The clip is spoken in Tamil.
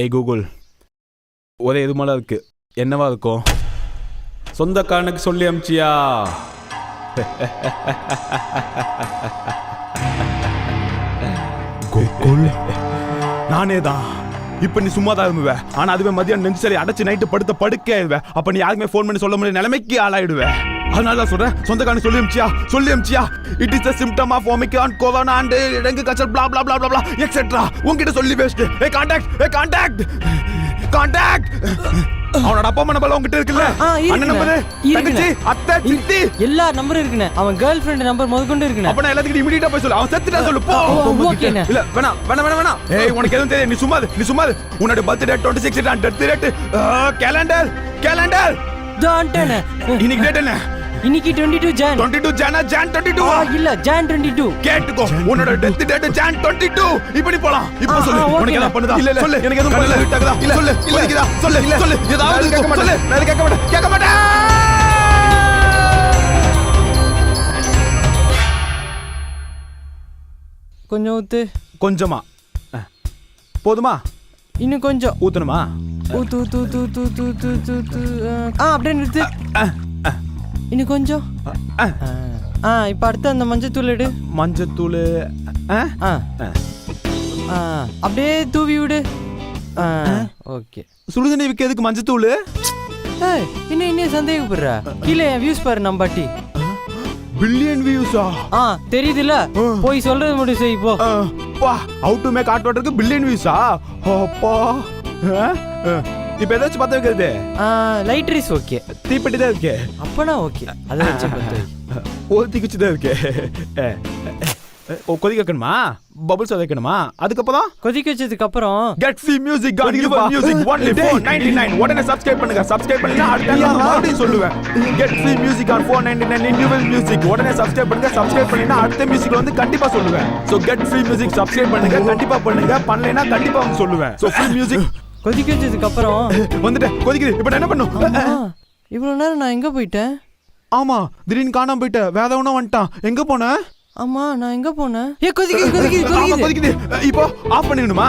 ஏய் கூகுள். ஒரே இது மேலே இருக்கு? என்னவா இருக்கும் சொந்தக்காரனுக்கு சொல்லி அமிச்சியா? கூகுள். நானே தான் இப்ப நீ சும்மா தான் இருந்துவ. ஆனா அதுவே மதியம் நெஞ்சு சரி அடைச்சு நைட்டு படுத்த படுக்க ஆயிடுவ அப்ப நீ யாருக்குமே ஃபோன் பண்ணி சொல்ல முடிய நிலைமைக்கு ஆளாயிடுவேன் அதனால தான் சொல்றேன். சொந்தக்காரன் சொல்லி அமிச்சியா சொல்லி அமிச்சியா it is the symptom of Omicron corona and dengue Kachchal blah blah blah blah blah etcetera உன்கிட்ட சொல்லி waste a contact a contact contact அவனோட அப்பா அம்மா நம்பர் உன்கிட்ட இருக்குல்ல. அண்ணன் நம்பர். தங்கச்சி அத்தை சித்தி. எல்லா நம்பரும் இருக்குண்ணே. அவன் கேர்ள் ஃப்ரெண்ட் நம்பர் முதற்கொண்டு இருக்குண்ணே. அப்ப நான் எல்லாத்துக்கும் இமிடியேட்டா போய் சொல்லு. அவன் செத்துட்டா சொல்லு போ. இல்ல வேணாம் வேணாம் வேணாம் வேணாம். ஏய் உனக்கு எதுவும் தெரியாது. நீ சும்மா நீ சும்மா. உன்னோட birthday twenty six death date calendar calendar தான்ட்டேண்ணே இன்னைக்கு டேட் என்ன? இன்னைக்கு twenty two Jan twenty two ஜானா Jan twenty two இல்ல ஜான் டுவெண்ட்டி டூ கேட்டுக்கோ உன்னோட death date Jan twenty two இப்படி போலாம். இப்போ சொல்லு. உனக்கு என்ன பண்ணுதா? இல்ல சொல்லு. எனக்கு எதுவும் பண்ணல. விட்டாதா இல்ல. சொல்லு. இல்ல. சொல்லு. இல்ல. சொல்லு. ஏதாவது கேட்க மாட்டேன். நான் கேட்க மாட்டேன். கேட்க மாட்டேன். கொஞ்சம் ஊத்து. கொஞ்சமா. போதுமா? இன்னும் கொஞ்சம். ஊத்தணுமா? ஊத்து ஊத்து ஊத்து ஊத்து ஊத்து ஊத்து ஆ அப்படியே நிறுத்து. இன்னும் கொஞ்சம். ஆ. இப்போ அடுத்து அந்த மஞ்சத்தூள் எடு. மஞ்சத்தூள் ஆ. ஆ அப்படியே தூவி விடு. ஓகே. சுடுதண்ணி விற்கிறதுக்கு மஞ்சத்தூள்? ஏய் இன்னும் இன்னும் சந்தேகப்படுற? கீழே வியூஸ் பாரு நம்பாட்டி. பில்லியன் வியூஸா ஆ? தெரியுதுல்ல? போய் சொல்றது மட்டும் செய் போ. About to make hot வாட்டருக்கு பில்லியன் வியூஸா அப்பா. இப்போ ஏதாச்சும் பத்த வைக்கிறது? லைட் ரைஸ் ஓகே தீப்பெட்டி தான் இருக்கே. அப்பனா ஓகே அதை வச்சு பத்து. ஒருத்தி குச்சி தான் இருக்கே. கொதிக்க வைக்கணுமா? பபுள்ஸ் வைக்கணுமா? அதுக்கப்புறம்? கொதிக்க வச்சதுக்கு அப்புறம் get free music got your music only 499 உடனே சப்ஸ்கிரைப் பண்ணுங்க. சப்ஸ்கிரைப் பண்ணா அடுத்த நாள் மறுபடியும் சொல்லுவேன். Get free music on 499 individual music உடனே சப்ஸ்கிரைப் பண்ணுங்க. சப்ஸ்கிரைப் பண்ணினா அடுத்த மியூசிக் வந்து கண்டிப்பா சொல்லுவேன். So get free music subscribe பண்ணுங்க. கண்டிப்பா பண்ணுங்க. பண்ணலைனா கண்டிப்பா வந்து சொல்லுவேன். சோ ஃப்ரீ மியூசிக் கொதிக்க வச்சதுக்கு அப்புறம் வந்துட்டேன். கொதிக்குது. இப்போ நான் என்ன பண்ணும்? இவ்வளவு நேரம் நான் எங்க போயிட்டேன்? ஆமா. திடீர்னு காணாம போயிட்ட. வேற ஒன்னும் வந்துட்டான். எங்க போன? ஆமா நான் எங்க போனேன்? ஏ கொதிக்குது கொதிக்குது கொதிக்குது. இப்போ ஆஃப் பண்ணிடணுமா?